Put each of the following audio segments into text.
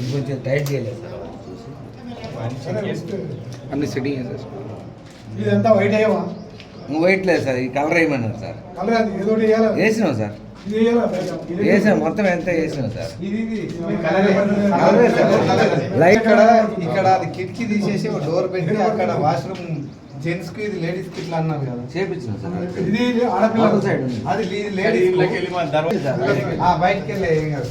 ఇది కొంచెం టైట్ చేయలేదు. సార్ అన్ని సెట్టింగ్ చేసేసి ఇదంతా వైట్ అయ్యవా? వైట్ లేదు సార్ ఈ కలర్ వేయమన్నారు సార్. కలర్ అది ఏదో ఒకటి వేయాలా? వేసినాం సార్. వేసాం మొత్తం ఎంత వేసినాం సార్? ఇది ఇది కలరే. కలరే సార్. లైట్ ఇక్కడ ఇక్కడ అది కిటికీ తీసేసి ఒక డోర్ పెట్టి అక్కడ వాష్రూమ్ జెంట్స్కి ఇది లేడీస్కి ఇట్లా అన్నారు కదా. చేపించినాం సార్. ఇది ఆడపిల్ల సైడ్ ఉంది. అది లేడీస్ బయటికి వెళ్ళి ఏం కాదు.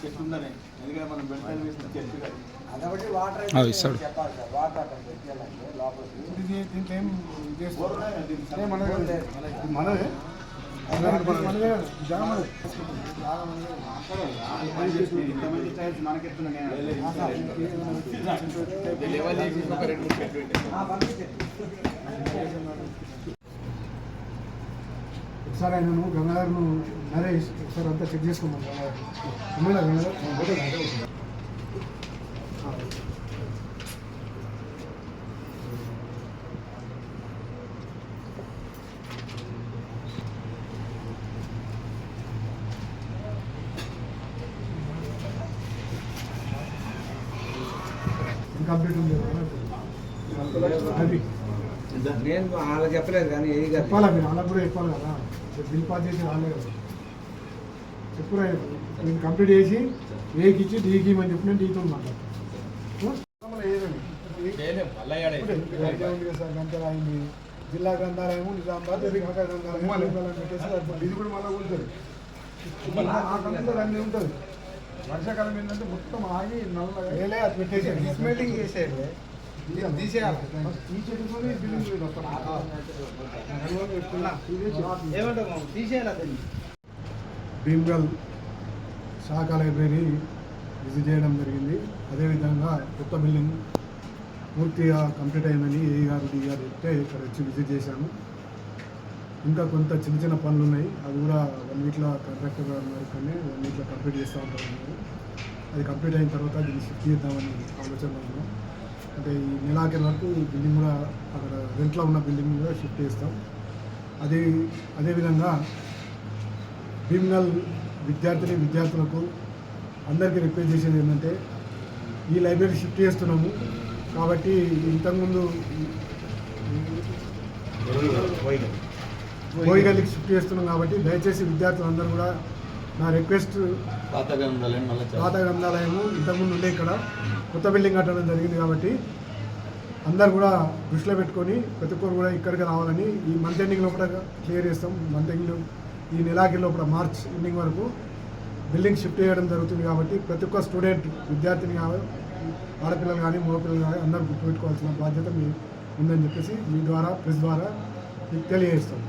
తీసేయాల అవి ఇస్తాడు. ఇది దీంట్లో ఏం చేస్తారు? ఏం మనది? కాదు. ఇది మనదే? మనదే. మనదే. కాదు. జాగా మనదే. జాగా మనదే. ఒకసారి ఆయనను గంగాధర్ను నరేష్ ఒకసారి అంతా చెక్ చేసుకోమని గంగాధర్. ఉమ్మేలా గంగాధర్ ఉంది అది నేను వాళ్ళకి చెప్పలేదు కానీ చెప్పాలా మీరు? వాళ్ళకి కూడా చెప్పాలి? కదా బిల్ పాస్ చేసి వాళ్ళే కదా. చెప్పురా నేను కంప్లీట్ చేసి ఏకి ఇచ్చి డీకి ఇవ్వమని చెప్పి నేను డీతో ఉన్నాను గ్రంథాలయం జిల్లా గ్రంథాలయము నిజామాబాద్ గ్రంథాలయం ఇది కూడా మళ్ళీ ఉంటుంది ఆ అన్నీ ఉంటుంది. వర్షాకాలం ఏంటంటే మొత్తం ఆగి నల్లగా వేలే అది పెట్టేసి డిస్మెంటింగ్ చేసేది బిల్డింగ్ భీమ్గల్ శాఖ లైబ్రరీ విజిట్ చేయడం జరిగింది. అదేవిధంగా కొత్త బిల్డింగ్ పూర్తిగా కంప్లీట్ అయిందని ఏ గారు డి గారు చెప్తే ఇక్కడ వచ్చి విజిట్ చేశాము. ఇంకా కొంత చిన్న చిన్న పనులు ఉన్నాయి. అది కూడా వన్ వీక్లో కాంట్రాక్టర్ గారు వరకునే వన్ వీక్లో కంప్లీట్ చేస్తూ ఉంటారు. అది కంప్లీట్ అయిన తర్వాత దీన్ని షిఫ్ట్ చేద్దామని ఆలోచనలో ఉన్నాం. అంటే ఈ నెలాఖరి వరకు ఈ బిల్డింగ్ కూడా అక్కడ రెంట్లో ఉన్న బిల్డింగ్ కూడా షిఫ్ట్ చేస్తాం. అదే అదేవిధంగా భీమ్గల్ విద్యార్థిని విద్యార్థులకు అందరికీ రిక్వెస్ట్ చేసేది ఏంటంటే ఈ లైబ్రరీ షిఫ్ట్ చేస్తున్నాము. కాబట్టి ఇంతకుముందు కోయిగల్లికి షిఫ్ట్ చేస్తున్నాం కాబట్టి దయచేసి విద్యార్థులందరూ కూడా నా రిక్వెస్ట్ పాత గ్రంథాలయం మళ్ళీ పాత గ్రంథాలయము ఇంతకుముందు ఉండే ఇక్కడ. కొత్త బిల్డింగ్ కట్టడం జరిగింది కాబట్టి అందరు కూడా దృష్టిలో పెట్టుకొని ప్రతి ఒక్కరు కూడా ఇక్కడికి రావాలని ఈ మంత్ ఎండింగ్ లోపల క్లియర్ చేస్తాం. మంత్ ఎండింగ్ ఈ నెలాఖరు లోపల మార్చ్ ఎండింగ్ వరకు బిల్డింగ్ షిఫ్ట్ చేయడం జరుగుతుంది కాబట్టి ప్రతి ఒక్క స్టూడెంట్ విద్యార్థిని కానీ ఆడపిల్లలు కానీ మగపిల్లలు కానీ అందరూ గుర్తుపెట్టుకోవాల్సిన బాధ్యత మీ ఉందని చెప్పేసి మీ ద్వారా ప్రెస్ ద్వారా మీకు తెలియజేస్తాం.